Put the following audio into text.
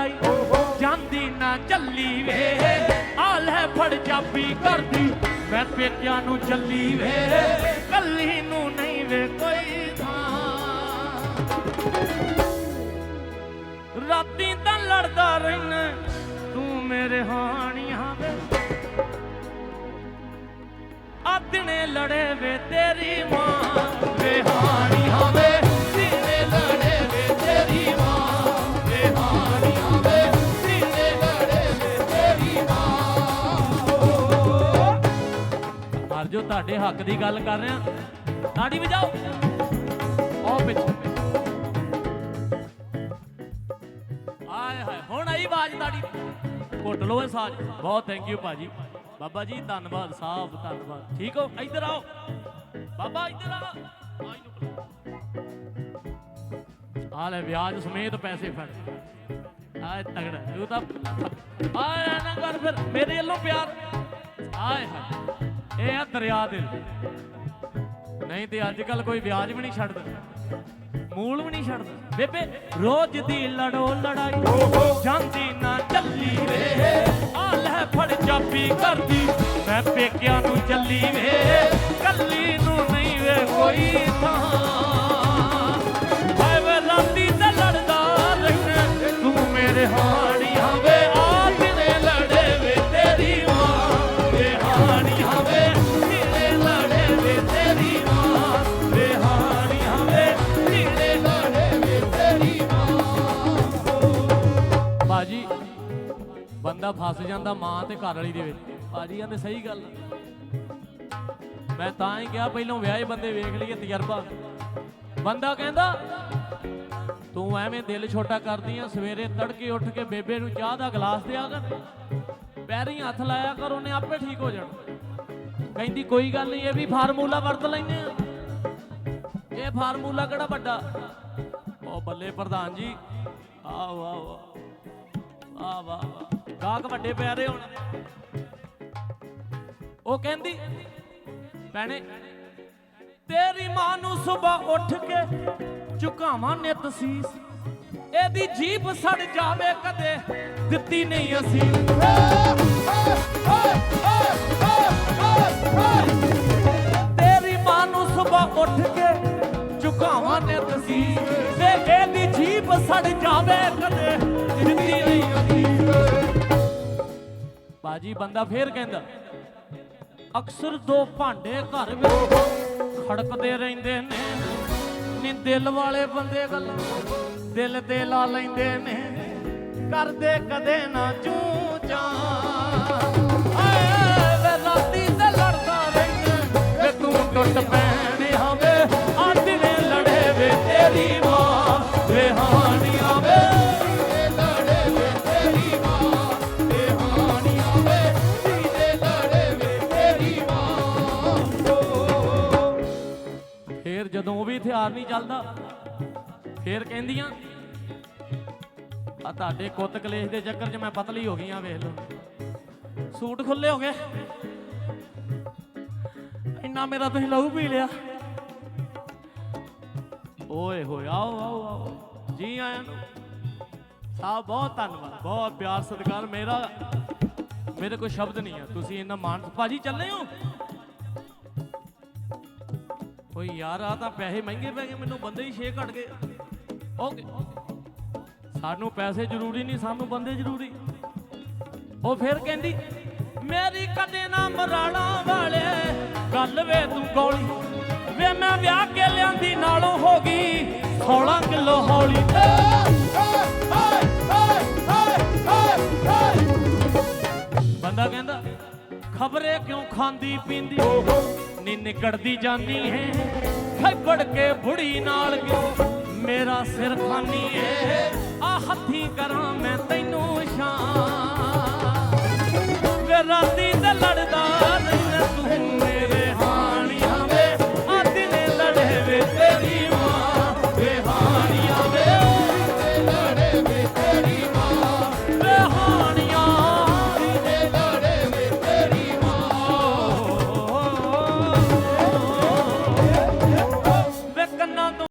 ਲੜਾਈ ਜਾਂਦੀ ਨਾ ਚੱਲੀ ਵੇ। ਆ ਲੈ ਫੜ ਚਾਬੀ ਕਰਦੀ। ਮੈਂ ਪੇਕਿਆਂ ਨੂੰ ਚੱਲੀ ਵੇ। ਕੱਲੀ ਨੂੰ ਨਹੀਂ ਵੇ ਕੋਈ ਥਾਂ। ਰਾਤੀ ਤਾਂ ਲੜਦਾ ਰਹਿਣਾ ਤੂੰ ਮੇਰੇ ਹਾਣੀਆਂ ਵੇ। ਆਦਣੇ ਲੜੇ ਵੇ ਤੇਰੀ ਮਾਂ। ਜੋ ਤੁਹਾਡੇ ਹੱਕ ਦੀ ਗੱਲ ਕਰ ਰਿਹਾ। ਤਾੜੀ ਵਜਾਓ। ਆਓ ਪਿੱਛੇ। ਆਏ ਹਾਏ, ਹੁਣ ਆਈ ਆਵਾਜ਼ ਤਾੜੀ ਘੁੱਟ ਲਓ ਇਹ ਸਾਜ। ਬਹੁਤ ਥੈਂਕ ਯੂ ਭਾਜੀ। ਬਾਬਾ ਜੀ, ਧੰਨਵਾਦ ਸਾਹਿਬ ਧੰਨਵਾਦ। ਠੀਕ ਹੋ? ਇੱਧਰ ਆਓ। ਬਾਬਾ, ਇੱਧਰ ਆ। ਆ ਲੈ, ਵਿਆਜ ਸਮੇਤ ਪੈਸੇ ਫੜ। ਆਏ ਤਗੜਾ, ਤੂੰ ਤਾਂ ਆਏ ਨਾ ਕਰ ਫਿਰ। ਮੇਰੇ ਵੱਲੋਂ ਪਿਆਰ। ਆਏ ਹਾਏ। ਇਹ ਆ ਦਰਿਆ ਦਿਲ ਨਹੀਂ ਤੇ ਅੱਜ ਕੱਲ ਕੋਈ ਵਿਆਜ ਵੀ ਨਹੀਂ ਛੱਡਦਾ। ਮੂਲ ਵੀ ਨਹੀਂ ਛੱਡਦਾ। ਬੇਬੇ, ਰੋਜ਼ ਦੀ ਲੜੋ ਲੜਾਈ। ਜਾਂਦੀ ਨਾ ਚੱਲੀ ਵੇ। ਆ ਲੈ ਫੜ ਚਾਬੀ ਕਰਦੀ। ਮੈਂ ਪੇਕਿਆਂ ਨੂੰ ਚੱਲੀ ਵੇ। ਕੱਲੀ ਨੂੰ ਨਹੀਂ ਵੇ ਕੋਈ ਥਾਂ। ਬੰਦਾ ਫਸ ਜਾਂਦਾ ਮਾਂ ਤੇ ਘਰ ਵਾਲੀ ਦੇ ਵਿੱਚ। ਬਾਜੀ ਕਹਿੰਦੇ, ਸਹੀ ਗੱਲ ਮੈਂ ਤਾਂ ਹੀ ਕਿਹਾ, ਪਹਿਲਾਂ ਵਿਆਹੇ ਬੰਦੇ ਵੇਖ ਲਈਏ ਤਜਰਬਾ। ਬੰਦਾ ਕਹਿੰਦਾ, ਤੂੰ ਐਵੇਂ ਦਿਲ ਛੋਟਾ ਕਰਦੀ ਆ, ਸਵੇਰੇ ਤੜਕੇ ਉੱਠ ਕੇ ਬੇਬੇ ਨੂੰ ਚਾਹ ਦਾ ਗਲਾਸ ਦਿਆ ਕਰ। ਪੈਰੀ ਹੱਥ ਲਾਇਆ ਕਰ, ਉਹਨੇ ਆਪੇ ਠੀਕ ਹੋ ਜਾਣਾ। ਕਹਿੰਦੀ, ਕੋਈ ਗੱਲ ਨਹੀਂ, ਇਹ ਵੀ ਫਾਰਮੂਲਾ ਵਰਤ ਲੈਨੇ ਆ। ਇਹ ਫਾਰਮੂਲਾ ਕਿਹੜਾ ਵੱਡਾ? ਉਹ ਬੱਲੇ ਪ੍ਰਧਾਨ ਜੀ, ਆਹ ਵਾਹ ਵਾਹ। ਆਹ ਵਾਹ ਵਾਹ। ਗਾਹਕ ਵੱਡੇ ਪੈ ਰਹੇ ਹੁਣ। ਉਹ ਕਹਿੰਦੀ, ਭੈਣੇ, ਤੇਰੀ ਮਾਂ ਨੂੰ ਸਵੇਰ ਉੱਠ ਕੇ ਝੁਕਾਵਾਂ ਨਿਤ ਸੀਸ। ਇਹਦੀ ਜੀਭ ਸੜ ਜਾਵੇ ਕਦੇ, ਦਿੱਤੀ ਨਹੀਂ ਅਸੀਂ। ਤੇਰੀ ਮਾਂ ਨੂੰ ਸਵੇਰ ਉੱਠ ਕੇ ਝੁਕਾਵਾਂ ਨਿਤ ਸੀਸ। ਤੇ ਇਹਦੀ ਜੀਭ ਸੜ ਜਾਵੇ ਕਦੇ ਬਾਜੀ ਬੰਦਾ ਫੇਰ ਕਹਿੰਦਾ, ਅਕਸਰ ਦੋ ਭਾਂਡੇ ਘਰ ਵਿੱਚ ਖੜਕਦੇ ਰਹਿੰਦੇ ਨੇ। ਨੀ ਦਿਲ ਵਾਲੇ ਬੰਦੇ ਗੱਲਾਂ ਦਿਲ ਤੇ ਲਾ ਲੈਂਦੇ ਨੇ। ਕਰਦੇ ਕਦੇ ਨਾ ਚੂਚਾ। ਜਦੋਂ ਉਹ ਵੀ ਹਥਿਆਰ ਨਹੀਂ ਚੱਲਦਾ, ਫੇਰ ਕਹਿੰਦੀਆਂ ਆ ਤੁਹਾਡੇ ਕੁੱਤ ਕਲੇਸ਼ ਦੇ ਚੱਕਰ 'ਚ ਮੈਂ ਪਤਲੀ ਹੋ ਗਈ ਆ, ਵੇਖ ਲਓ। ਸੂਟ ਖੁੱਲੇ ਹੋ ਗਏ। ਇੰਨਾ ਮੇਰਾ ਤੁਸੀਂ ਲਹੂ ਪੀ ਲਿਆ। ਓਏ ਹੋਏ, ਆਓ ਆਓ ਆਓ। ਜੀ ਆਇਆਂ ਨੂੰ। ਸਾਹਿਬ ਬਹੁਤ ਧੰਨਵਾਦ, ਬਹੁਤ ਪਿਆਰ ਸਤਿਕਾਰ। ਮੇਰਾ, ਮੇਰੇ ਕੋਲ ਸ਼ਬਦ ਨਹੀਂ ਆ। ਤੁਸੀਂ ਇੰਨਾ ਮਾਣ ਭਾਜੀ, ਚੱਲੇ ਹੋ? ਓਏ ਯਾਰ ਆ ਤਾਂ ਪੈਸੇ ਮਹਿੰਗੇ ਪੈ ਗਏ, ਮੈਨੂੰ ਬੰਦੇ ਹੀ 6 ਘਟ ਗਏ। ਓਕੇ ਸਾਨੂੰ ਪੈਸੇ ਜ਼ਰੂਰੀ ਨਹੀਂ, ਸਾਨੂੰ ਬੰਦੇ ਜ਼ਰੂਰੀ। ਉਹ ਫਿਰ ਕਹਿੰਦੀ, ਮੇਰੀ ਕਦੇ ਨਾ ਮਰਾਣਾ ਵਾਲੇ, ਗੱਲ ਵੇ ਤੂੰ ਗੋਲੀ। ਵੇ ਮੈਂ ਵਿਆਹ ਕੇ ਲਿਆਂਦੀ, ਨਾਲੋਂ ਹੋ ਗਈ 16 ਕਿਲੋ ਹੌਲੀ। ਬੰਦਾ ਕਹਿੰਦਾ ਖਬਰੇ ਕਿਉਂ ਖਾਂਦੀ ਪੀਂਦੀ? ਨੀ ਨਿਕੜਦੀ ਜਾਨੀ ਹੈ। ਖੱਬੜ ਕੇ ਬੁੜੀ ਨਾਲ ਕਿਉਂ ਮੇਰਾ ਸਿਰ ਖਾਨੀ ਹੈ। ਆ ਹੱਥੀ ਕਰਾਂ ਮੈਂ ਤੈਨੂੰ।